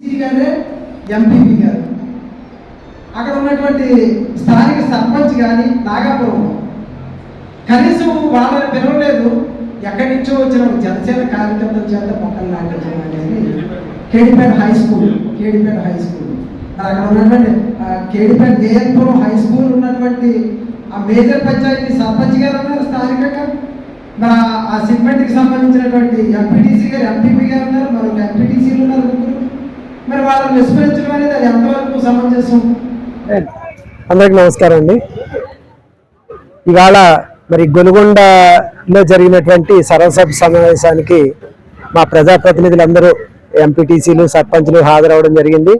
గారే ఎంపీపీ గారు. అక్కడ ఉన్నటువంటి స్థానిక సర్పంచ్ కానీ నాగాపురం. కనీసం వాళ్ళని పిలవలేదు. ఎక్కడి నుంచో వచ్చిన జనసేన కార్యకర్తల చేత మొక్కలు నాటించడం అనేది Kedipet high school Kedipet high school. మరి అక్కడ ఉన్నటువంటి కేడిపేట ఏఎన్పురం హై స్కూల్ ఉన్నటువంటి ఆ మేజర్ పంచాయతీ సర్పంచ్ గారు ఉన్నారు స్థానికంగా. మరి ఆ- సిమెంట్కి సంబంధించినటువంటి ఎంపీటీసీ గారు ఎంపీపీ గారు ఉన్నారు మరొక ఎంపీటీసీలు ఉన్నారు ముగ్గురు మరి వాళ్ళని విస్మరించడం అనేది అది ఎంతవరకు సమంజసం? అందరికి నమస్కారం అండి. ఇవాళ మరి గొనుగొండలో జరిగినటువంటి సర్వసభ సమావేశానికి మా ప్రజాప్రతినిధులందరూ ఎంపీటీసీలు సర్పంచ్లు హాజరవడం జరిగింది.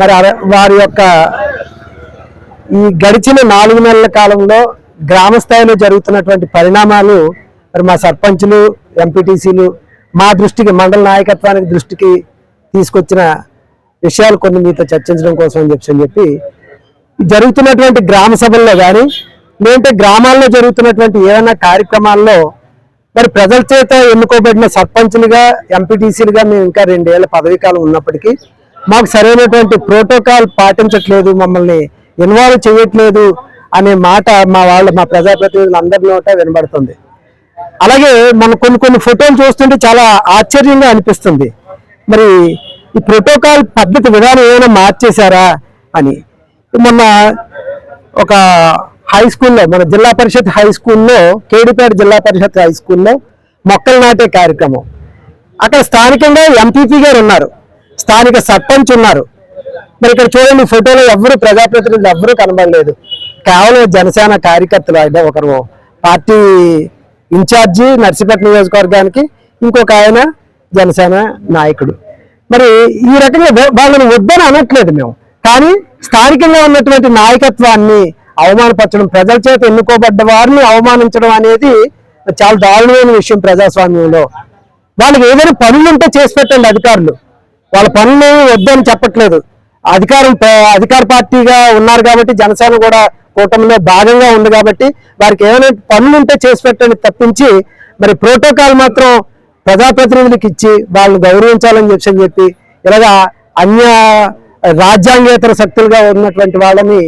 మరి వారి యొక్క ఈ గడిచిన నాలుగు నెలల కాలంలో గ్రామ స్థాయిలో జరుగుతున్నటువంటి పరిణామాలు మరి మా సర్పంచులు ఎంపీటీసీలు మా దృష్టికి మండల నాయకత్వానికి దృష్టికి తీసుకొచ్చిన విషయాలు కొన్ని మీతో చర్చించడం కోసం అని చెప్పి అని చెప్పి జరుగుతున్నటువంటి గ్రామ సభల్లో కానీ లేదంటే గ్రామాల్లో జరుగుతున్నటువంటి ఏదైనా కార్యక్రమాల్లో మరి ప్రజల చేత ఎన్నుకోబడిన సర్పంచులుగా ఎంపీటీసీలుగా మేము ఇంకా రెండేళ్ళ పదవీ కాలం ఉన్నప్పటికీ మాకు సరైనటువంటి ప్రోటోకాల్ పాటించట్లేదు మమ్మల్ని ఇన్వాల్వ్ చేయట్లేదు అనే మాట మా వాళ్ళ మా ప్రజాప్రతినిధులు అందరి నోట వినబడుతుంది. అలాగే మనం కొన్ని కొన్ని ఫోటోలు చూస్తుంటే చాలా ఆశ్చర్యంగా అనిపిస్తుంది. మరి ఈ ప్రోటోకాల్ పద్ధతి విధానం ఏమైనా మార్చేశారా అని. మొన్న ఒక హై స్కూల్లో మన జిల్లా పరిషత్ హై స్కూల్లో కేడిపేట జిల్లా పరిషత్ హై స్కూల్లో మొక్కలు నాటే కార్యక్రమం. అక్కడ స్థానికంగా ఎంపీపీ గారు ఉన్నారు. స్థానిక సర్పంచ్ ఉన్నారు. మరి ఇక్కడ చూడండి ఫోటోలో ఎవరు ప్రజాప్రతినిధులు ఎవరూ కనబడలేదు. కేవలం జనసేన కార్యకర్తలు ఆయన ఒకరు పార్టీ ఇన్ఛార్జి నర్సిపేట నియోజకవర్గానికి ఇంకొక ఆయన జనసేన నాయకుడు. మరి ఈ రకంగా వాళ్ళని వద్దని అనట్లేదు మేము. కానీ స్థానికంగా ఉన్నటువంటి నాయకత్వాన్ని అవమానపరచడం ప్రజల చేత ఎన్నుకోబడ్డ వారిని అవమానించడం అనేది చాలా దారుణమైన విషయం ప్రజాస్వామ్యంలో. వాళ్ళకి ఏదైనా పనులు ఉంటే చేసి పెట్టండి అధికారులు. వాళ్ళ పనులు వద్దని చెప్పట్లేదు. అధికారం ప- అధికార పార్టీగా ఉన్నారు కాబట్టి జనసేన కూడా కూటమిలో భాగంగా ఉంది కాబట్టి వారికి ఏమైనా పనులు ఉంటే చేసి పెట్టండి తప్పించి మరి ప్రోటోకాల్ మాత్రం ప్రజాప్రతినిధులకు ఇచ్చి వాళ్ళని గౌరవించాలని చెప్పి అని చెప్పి ఇలాగా అన్య రాజ్యాంగేతర శక్తులుగా ఉన్నటువంటి వాళ్ళని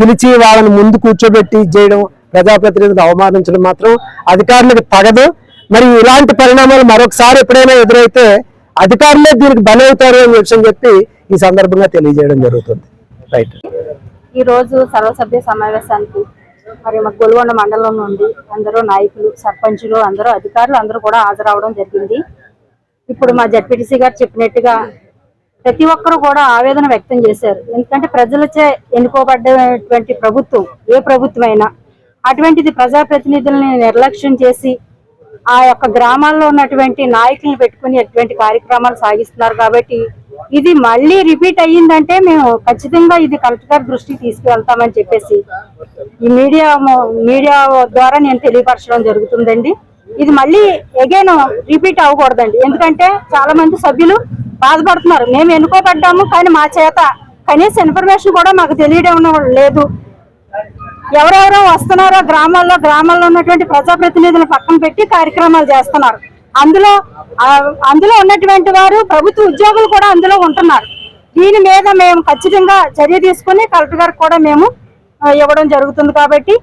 పిలిచి వాళ్ళని ముందు కూర్చోబెట్టి చేయడం ప్రజాప్రతినిధులు అవమానించడం మాత్రం అధికారులకు తగదు. మరి ఇలాంటి పరిణామాలు మరొకసారి ఎప్పుడైనా ఎదురైతే అధికారులే దీనికి బలవుతారు అని చెప్పి చెప్పి ఈ సందర్భంగా తెలియజేయడం జరుగుతుంది. రైట్. ఈ రోజు సర్వసభ్య సమావేశానికి మరి మా గొల్గొండ మండలం నుండి అందరూ నాయకులు సర్పంచులు అందరూ అధికారులు అందరూ కూడా హాజరవడం జరిగింది. ఇప్పుడు మా జడ్పీటీసీ గారు చెప్పినట్టుగా ప్రతి ఒక్కరూ కూడా ఆవేదన వ్యక్తం చేశారు. ఎందుకంటే ప్రజలచే ఎన్నుకోబడ్డటువంటి ప్రభుత్వం ఏ ప్రభుత్వమైనా అటువంటిది ప్రజాప్రతినిధులని నిర్లక్ష్యం చేసి ఆ యొక్క గ్రామాల్లో ఉన్నటువంటి నాయకులను పెట్టుకుని అటువంటి కార్యక్రమాలు సాగిస్తున్నారు కాబట్టి ఇది మళ్ళీ రిపీట్ అయ్యిందంటే మేము ఖచ్చితంగా ఇది కలెక్టర్ గారి దృష్టికి తీసుకువెళ్తామని చెప్పేసి ఈ మీడియా మీడియా ద్వారా నేను తెలియపరచడం జరుగుతుందండి. ఇది మళ్ళీ అగైన్ రిపీట్ అవ్వకూడదండి. ఎందుకంటే చాలా మంది సభ్యులు బాధపడుతున్నారు. మేము ఎన్నుకోబడ్డాము కానీ మా చేత కనీస ఇన్ఫర్మేషన్ కూడా మాకు తెలియడం లేదు. ఎవరెవరో వస్తున్నారో గ్రామాల్లో గ్రామాల్లో ఉన్నటువంటి ప్రజాప్రతినిధులను పక్కన పెట్టి కార్యక్రమాలు చేస్తున్నారు. అందులో అందులో ఉన్నటువంటి వారు ప్రభుత్వ ఉద్యోగులు కూడా అందులో ఉంటున్నారు. దీని మీద మేము ఖచ్చితంగా చర్య తీసుకుని కలెక్టర్ గారికి కూడా మేము ఇవ్వడం జరుగుతుంది కాబట్టి